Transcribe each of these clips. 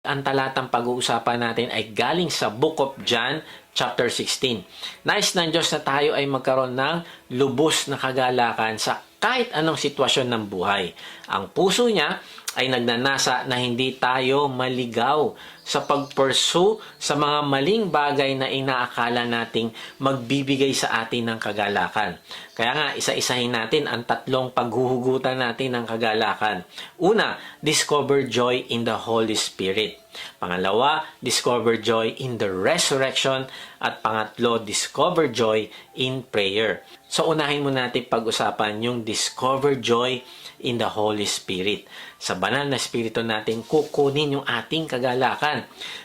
Ang talatang pag-uusapan natin ay galing sa Book of John, chapter 16. Nais ng Diyos na tayo ay magkaroon ng lubos na kagalakan sa kahit anong sitwasyon ng buhay. Ang puso niya ay nagnanasa na hindi tayo maligaw sa pagpursue sa mga maling bagay na inaakala nating magbibigay sa atin ng kagalakan. Kaya nga, isa-isahin natin ang tatlong paghuhugutan natin ng kagalakan. Una, discover joy in the Holy Spirit. Pangalawa, discover joy in the resurrection. At pangatlo, discover joy in prayer. So, unahin mo natin pag-usapan yung discover joy in the Holy Spirit. Sa banal na Espiritu natin, kukunin yung ating kagalakan.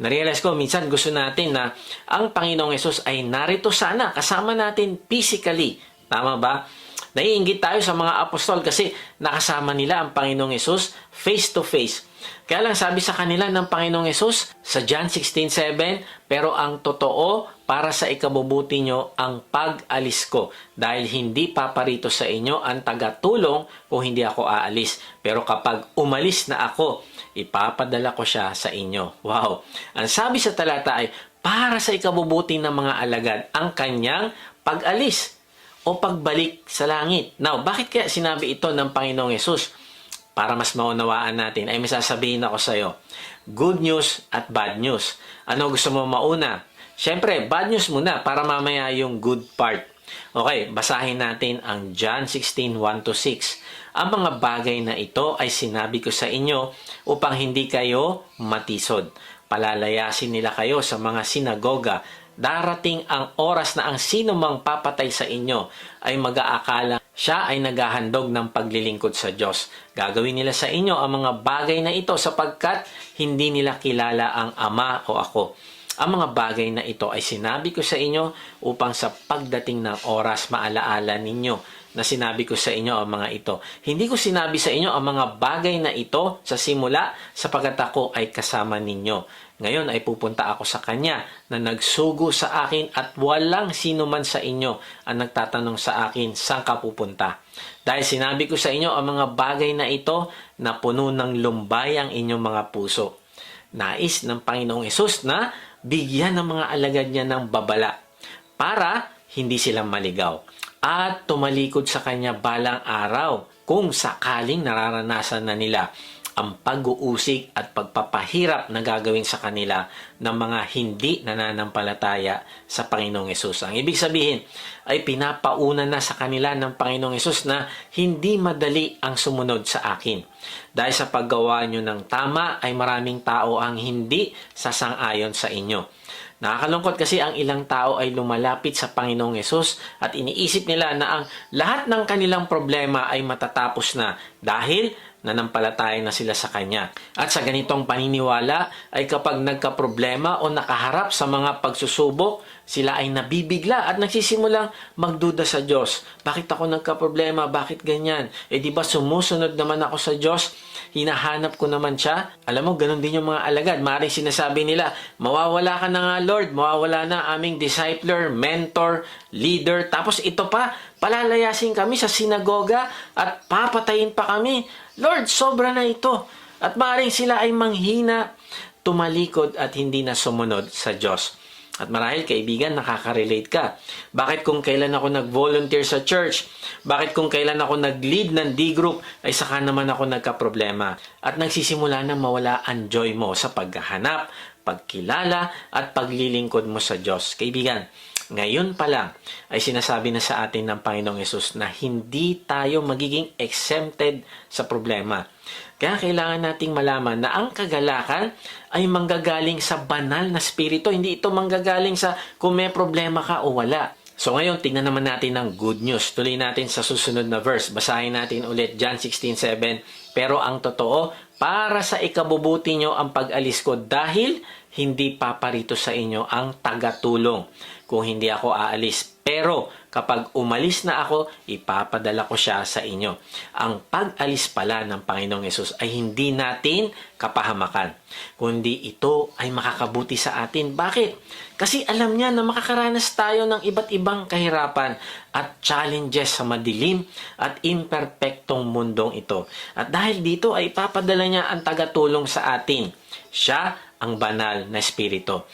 Narealize ko, minsan gusto natin na ang Panginoong Yesus ay narito sana, kasama natin physically. Tama ba? Naiingit tayo sa mga apostol kasi nakasama nila ang Panginoong Yesus face to face. Kaya lang sabi sa kanila ng Panginoong Yesus sa John 16:7, pero ang totoo para sa ikabubuti nyo ang pag-alis ko dahil hindi paparito sa inyo ang tagatulong kung hindi ako aalis. Pero kapag umalis na ako, ipapadala ko siya sa inyo. Wow! Ang sabi sa talata ay para sa ikabubuti ng mga alagad ang kanyang pag-alis o pagbalik sa langit. Now, bakit kaya sinabi ito ng Panginoong Yesus? Para mas maunawaan natin, ay may sasabihin ako sa iyo. Good news at bad news. Ano gusto mo mauna? Siyempre, bad news muna para mamaya yung good part. Okay, basahin natin ang John 16, 1-6. Ang mga bagay na ito ay sinabi ko sa inyo upang hindi kayo matisod. Palalayasin nila kayo sa mga sinagoga darating ang oras na ang sino mang papatay sa inyo ay mag-aakala siya ay naghahandog ng paglilingkod sa Diyos. Gagawin nila sa inyo ang mga bagay na ito sapagkat hindi nila kilala ang Ama o ako. Ang mga bagay na ito ay sinabi ko sa inyo upang sa pagdating ng oras maalaala ninyo na sinabi ko sa inyo ang mga ito. Hindi ko sinabi sa inyo ang mga bagay na ito sa simula sapagkat ako ay kasama ninyo. Ngayon ay pupunta ako sa Kanya na nagsugo sa akin at walang sino man sa inyo ang nagtatanong sa akin saan ka pupunta. Dahil sinabi ko sa inyo ang mga bagay na ito na puno ng lumbay ang inyong mga puso. Nais ng Panginoong Yesus na bigyan ng mga alagad niya ng babala para hindi sila maligaw at tumalikod sa kanya balang araw kung sakaling nararanasan na nila ang pag-uusig at pagpapahirap na gagawin sa kanila ng mga hindi nananampalataya sa Panginoong Yesus. Ang ibig sabihin ay pinapauna na sa kanila ng Panginoong Yesus na hindi madali ang sumunod sa akin. Dahil sa paggawa nyo ng tama ay maraming tao ang hindi sasang-ayon sa inyo. Nakakalungkot kasi ang ilang tao ay lumalapit sa Panginoong Yesus at iniisip nila na ang lahat ng kanilang problema ay matatapos na dahil nanampalataya na sila sa Kanya. At sa ganitong paniniwala ay kapag nagka-problema o nakaharap sa mga pagsusubok, sila ay nabibigla at nagsisimulang magduda sa Diyos. Bakit ako nagka-problema? Bakit ganyan? Eh di ba sumusunod naman ako sa Diyos? Hinahanap ko naman siya? Alam mo, ganun din yung mga alagad. Maring sinasabi nila, mawawala ka na nga Lord, mawawala na aming discipler, mentor, leader. Tapos ito pa, palalayasin kami sa sinagoga at papatayin pa kami. Lord, sobra na ito. At maring sila ay manghina, tumalikod at hindi na sumunod sa Diyos. At marahil kaibigan, nakaka-relate ka. Bakit kung kailan ako nag-volunteer sa church? Bakit kung kailan ako nag-lead ng D-group ay saka naman ako nagka-problema? At nagsisimula na mawala ang joy mo sa paghahanap, pagkilala at paglilingkod mo sa Diyos. Kaibigan, ngayon pa lang ay sinasabi na sa atin ng Panginoong Yesus na hindi tayo magiging exempted sa problema. Kaya kailangan nating malaman na ang kagalakan ay manggagaling sa banal na spirito. Hindi ito manggagaling sa kung may problema ka o wala. So ngayon, tingnan naman natin ng good news. Tuloy natin sa susunod na verse. Basahin natin ulit John 16.7. Pero ang totoo, para sa ikabubuti nyo ang pag-alis ko dahil hindi paparito sa inyo ang tagatulong kung hindi ako aalis. Pero kapag umalis na ako, ipapadala ko siya sa inyo. Ang pag-alis pala ng Panginoong Yesus ay hindi natin kapahamakan, kundi ito ay makakabuti sa atin. Bakit? Kasi alam niya na makakaranas tayo ng iba't ibang kahirapan at challenges sa madilim at imperpektong mundong ito. At dahil dito ay ipapadala niya ang tagatulong sa atin Siya ang banal na espiritu.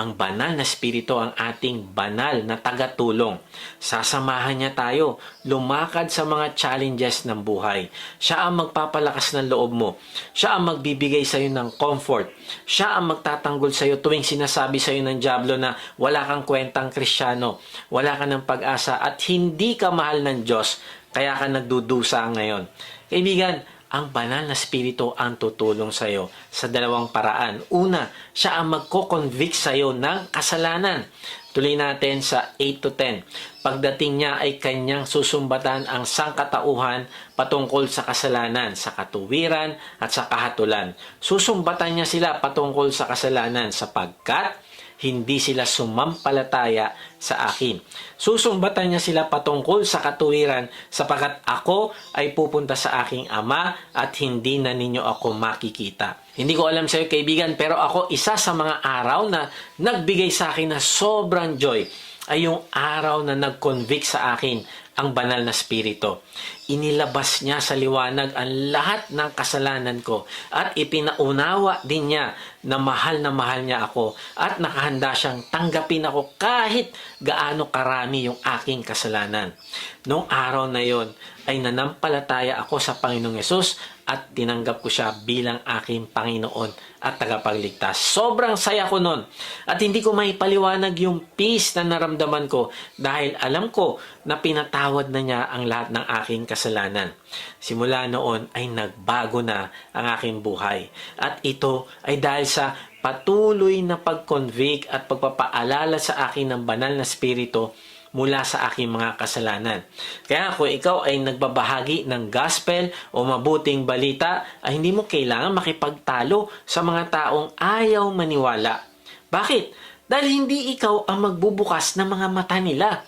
Ang banal na espiritu ang ating banal na tagatulong. Sasamahan niya tayo lumakad sa mga challenges ng buhay. Siya ang magpapalakas ng loob mo. Siya ang magbibigay sa iyo ng comfort. Siya ang magtatanggol sa iyo tuwing sinasabi sa iyo ng Diablo na wala kang kwentang kristyano, wala ka ng pag-asa at hindi ka mahal ng Diyos kaya ka nagdudusa ngayon. Kaibigan, ang banal na spirito ang tutulong sa iyo sa dalawang paraan. Una, siya ang magko-convict sa iyo ng kasalanan. Tuloy natin sa 8 to 10. Pagdating niya ay kanyang susumbatan ang sangkatauhan patungkol sa kasalanan, sa katuwiran at sa kahatulan. Susumbatan niya sila patungkol sa kasalanan sapagkat hindi sila sumampalataya sa akin. Susumbatan niya sila patungkol sa katuwiran sapagkat ako ay pupunta sa aking ama at hindi na ninyo ako makikita. Hindi ko alam sa iyo kaibigan pero ako isa sa mga araw na nagbigay sa akin na sobrang joy ay yung araw na nag-convict sa akin ang banal na spirito. Inilabas niya sa liwanag ang lahat ng kasalanan ko at ipinaunawa din niya na mahal na mahal niya ako at nakahanda siyang tanggapin ako kahit gaano karami yung aking kasalanan. Noong araw na yon ay nanampalataya ako sa Panginoong Yesus at tinanggap ko siya bilang aking Panginoon at tagapagligtas. Sobrang saya ko nun. At hindi ko maipaliwanag yung peace na naramdaman ko dahil alam ko na pinatawad na niya ang lahat ng aking kasalanan. Simula noon ay nagbago na ang aking buhay. At ito ay dahil sa patuloy na pag-convict at pagpapaalala sa akin ng banal na spirito mula sa aking mga kasalanan. Kaya kung ikaw ay nagbabahagi ng gospel o mabuting balita, ay hindi mo kailangan makipagtalo sa mga taong ayaw maniwala. Bakit? Dahil hindi ikaw ang magbubukas ng mga mata nila.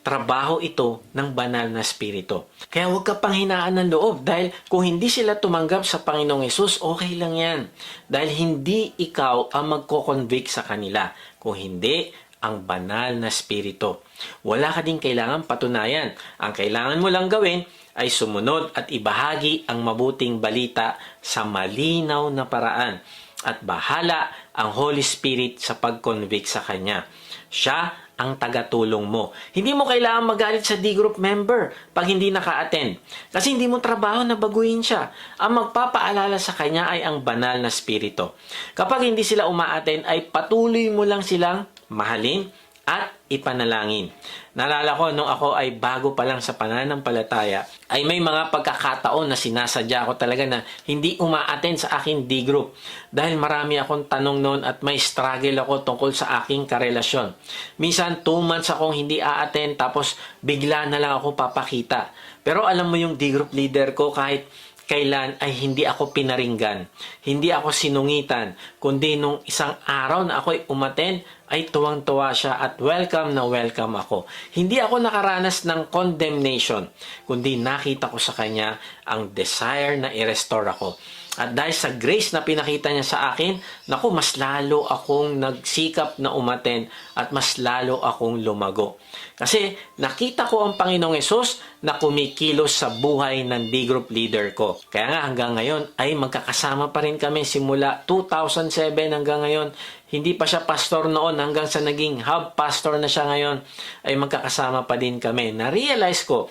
Trabaho ito ng banal na spirito. Kaya huwag ka panghinaan ng loob dahil kung hindi sila tumanggap sa Panginoong Yesus, okay lang yan. Dahil hindi ikaw ang magko-convict sa kanila. Kung hindi, ang banal na spirito. Wala ka din kailangan patunayan. Ang kailangan mo lang gawin ay sumunod at ibahagi ang mabuting balita sa malinaw na paraan. At bahala ang Holy Spirit sa pag-convict sa Kanya. Siya ang tagatulong mo. Hindi mo kailangan magalit sa D-group member pag hindi naka-attend. Kasi hindi mo trabaho na baguhin siya. Ang magpapaalala sa kanya ay ang banal na spirito. Kapag hindi sila uma-attend ay patuloy mo lang silang mahalin at ipanalangin. Nalala ko nung ako ay bago pa lang sa pananampalataya, ay may mga pagkakataon na sinasadya ko talaga na hindi uma-attend sa aking D-group dahil marami akong tanong noon at may struggle ako tungkol sa aking karelasyon. Minsan, 2 months akong hindi a-attend tapos bigla na lang ako papakita. Pero alam mo yung D-group leader ko kahit kailan ay hindi ako pinaringgan, hindi ako sinungitan, kundi nung isang araw na ako ay umaten, ay tuwang-tuwa siya at welcome na welcome ako. Hindi ako nakaranas ng condemnation, kundi nakita ko sa kanya ang desire na i-restore ako. At dahil sa grace na pinakita niya sa akin, naku, mas lalo akong nagsikap na umaten at mas lalo akong lumago. Kasi nakita ko ang Panginoong Yesus na kumikilos sa buhay ng D-group leader ko. Kaya nga hanggang ngayon ay magkakasama pa rin kami simula 2007 hanggang ngayon. Hindi pa siya pastor noon hanggang sa naging hub pastor na siya ngayon ay magkakasama pa din kami. Na-realize ko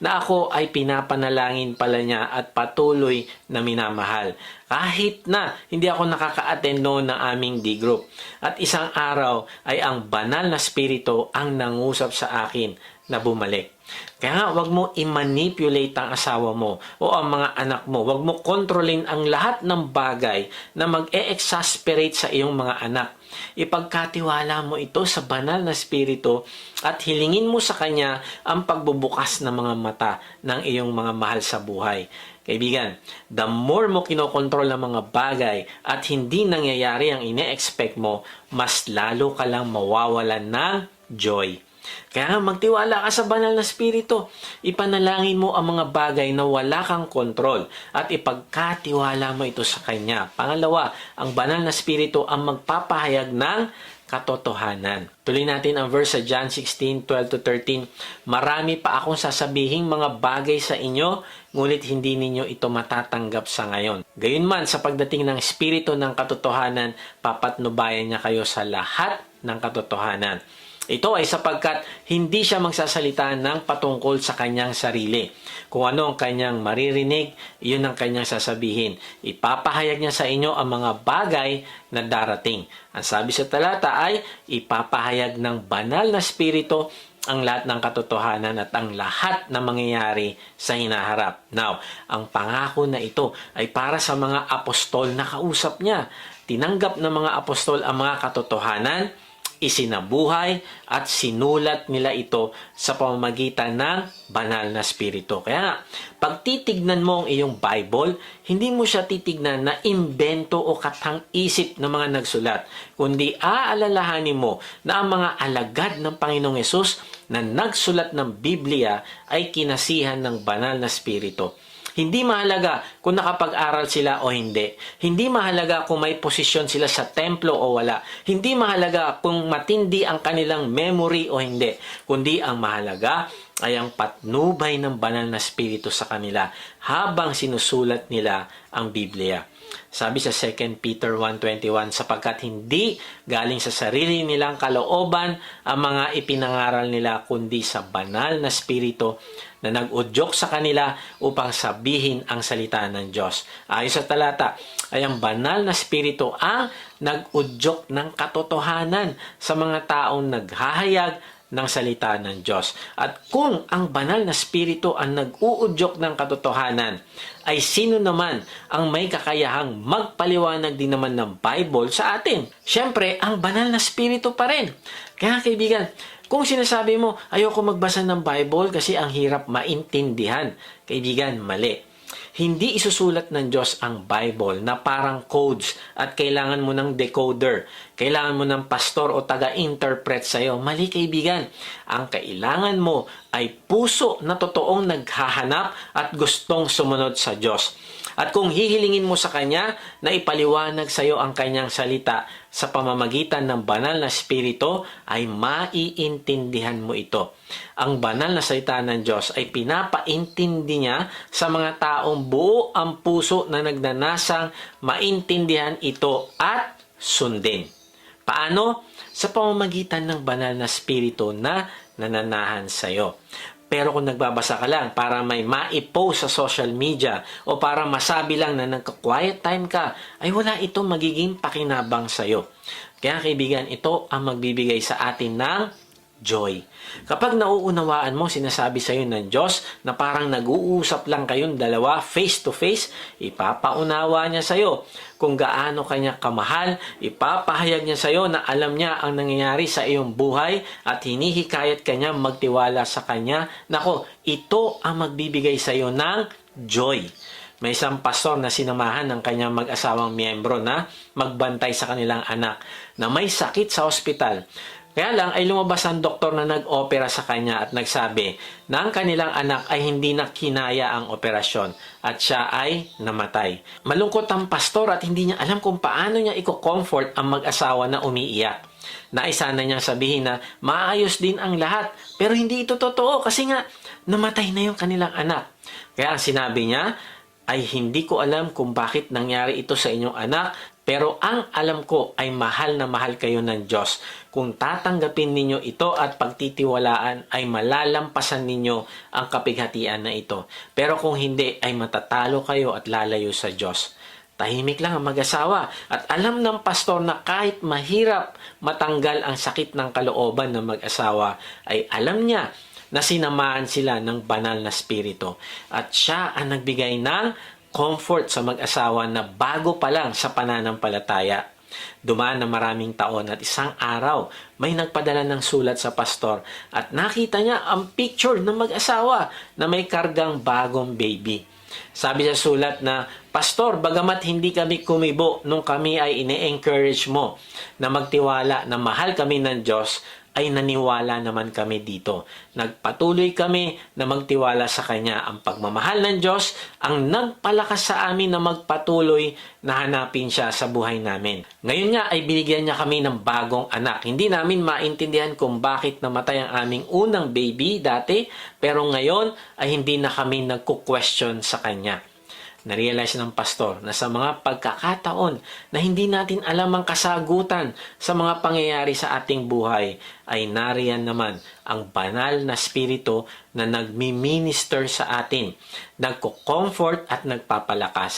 na ako ay pinapanalangin pala niya at patuloy na minamahal. Kahit na hindi ako nakaka-attend noon ng aming D-group. At isang araw ay ang banal na spirito ang nangusap sa akin na bumalik. Kaya nga, wag mo i-manipulate ang asawa mo o ang mga anak mo. Wag mo kontrolin ang lahat ng bagay na mag-e-exasperate sa iyong mga anak. Ipagkatiwala mo ito sa banal na spirito at hilingin mo sa kanya ang pagbubukas ng mga mata ng iyong mga mahal sa buhay. Kaibigan, the more mo kinokontrol ang mga bagay at hindi nangyayari ang ine-expect mo, mas lalo ka lang mawawalan ng joy. Kaya nga magtiwala ka sa banal na spirito. Ipanalangin mo ang mga bagay na wala kang kontrol at ipagkatiwala mo ito sa Kanya. Pangalawa, ang banal na spirito ang magpapahayag ng katotohanan. Tuloy natin ang verse sa John 16, 12 to 13. Marami pa akong sasabihing mga bagay sa inyo, ngunit hindi ninyo ito matatanggap sa ngayon. Gayunman, sa pagdating ng Espiritu ng katotohanan, papatnubayan niya kayo sa lahat ng katotohanan. Ito ay sapagkat hindi siya magsasalita ng patungkol sa kanyang sarili. Kung ano ang kanyang maririnig, iyon ang kanyang sasabihin. Ipapahayag niya sa inyo ang mga bagay na darating. Ang sabi sa talata ay ipapahayag ng banal na spirito ang lahat ng katotohanan at ang lahat na mangyayari sa hinaharap. Now, ang pangako na ito ay para sa mga apostol na kausap niya. Tinanggap ng mga apostol ang mga katotohanan, isinabuhay at sinulat nila ito sa pamamagitan ng banal na spirito. Kaya nga, pag titignan mo ang iyong Bible, hindi mo siya titignan na imbento o katang isip ng mga nagsulat, kundi aalalahanin mo na ang mga alagad ng Panginoong Yesus na nagsulat ng Biblia ay kinasihan ng banal na spirito. Hindi mahalaga kung nakapag-aral sila o hindi. Hindi mahalaga kung may posisyon sila sa templo o wala. Hindi mahalaga kung matindi ang kanilang memory o hindi. Kundi ang mahalaga ay ang patnubay ng banal na spirito sa kanila habang sinusulat nila ang Biblia. Sabi sa 2 Peter 1.21, sapagkat hindi galing sa sarili nilang kalooban ang mga ipinangaral nila kundi sa banal na spirito na nag-udyok sa kanila upang sabihin ang salita ng Diyos. Ayon sa talata, ay ang banal na spirito ang nag-udyok ng katotohanan sa mga taong naghahayag ng salita ng Diyos. At kung ang banal na spirito ang nag-uudyok ng katotohanan, ay sino naman ang may kakayahang magpaliwanag din naman ng Bible sa atin? Siyempre, ang banal na spirito pa rin. Kaya kaibigan, kung sinasabi mo, ayoko magbasa ng Bible kasi ang hirap maintindihan, kaibigan, mali hindi isusulat ng Diyos ang Bible na parang codes at kailangan mo ng decoder. Kailangan mo ng pastor o taga-interpret sa'yo. Mali kaibigan. Ang kailangan mo ay puso na totoong naghahanap at gustong sumunod sa Diyos. At kung hihilingin mo sa Kanya na ipaliwanag sa iyo ang Kanyang salita sa pamamagitan ng banal na spirito, ay maiintindihan mo ito. Ang banal na salita ng Diyos ay pinapaintindi niya sa mga taong buo ang puso na nagnanasang maintindihan ito at sundin. Paano? Sa pamamagitan ng banal na spirito na nananahan sa iyo. Pero kung nagbabasa ka lang para may maipost sa social media o para masabi lang na nagka-quiet time ka, ay wala ito magiging pakinabang sa'yo. Kaya kaibigan, ito ang magbibigay sa atin ng joy. Kapag nauunawaan mo, sinasabi sa iyo ng Diyos na parang nag-uusap lang kayong dalawa face to face, ipapaunawa niya sa iyo kung gaano kanya kamahal, ipapahayag niya sa iyo na alam niya ang nangyayari sa iyong buhay at hinihikayat kanya magtiwala sa kanya. Nako, ito ang magbibigay sa iyo ng joy. May isang pastor na sinamahan ng kanyang mag-asawang miyembro na magbantay sa kanilang anak na may sakit sa ospital. Kaya lang ay lumabas ang doktor na nag-opera sa kanya at nagsabi na ang kanilang anak ay hindi na kinaya ang operasyon at siya ay namatay. Malungkot ang pastor at hindi niya alam kung paano niya i-comfort ang mag-asawa na umiiyak. Naisa na niyang sabihin na maayos din ang lahat pero hindi ito totoo kasi nga namatay na yung kanilang anak. Kaya ang sinabi niya ay hindi ko alam kung bakit nangyari ito sa inyong anak pero ang alam ko ay mahal na mahal kayo ng Diyos. Kung tatanggapin ninyo ito at pagtitiwalaan ay malalampasan ninyo ang kapighatian na ito. Pero kung hindi ay matatalo kayo at lalayo sa Diyos. Tahimik lang ang mag-asawa at alam ng pastor na kahit mahirap matanggal ang sakit ng kalooban ng mag-asawa ay alam niya na sinamahan sila ng banal na spirito at siya ang nagbigay ng comfort sa mag-asawa na bago pa lang sa pananampalataya. Dumaan na maraming taon at isang araw may nagpadala ng sulat sa pastor at nakita niya ang picture ng mag-asawa na may kargang bagong baby. Sabi sa sulat na, Pastor, bagamat hindi kami kumibo nung kami ay ine-encourage mo na magtiwala na mahal kami ng Diyos, ay naniwala naman kami dito. Nagpatuloy kami na magtiwala sa Kanya. Ang pagmamahal ng Diyos ang nagpalakas sa amin na magpatuloy na hanapin siya sa buhay namin. Ngayon nga ay binigyan niya kami ng bagong anak. Hindi namin maintindihan kung bakit namatay ang aming unang baby dati, pero ngayon ay hindi na kami nagko-question sa Kanya. Narealize ng pastor na sa mga pagkakataon na hindi natin alam ang kasagutan sa mga pangyayari sa ating buhay, ay nariyan naman ang banal na spirito na nagmi-minister sa atin, nagko-comfort at nagpapalakas.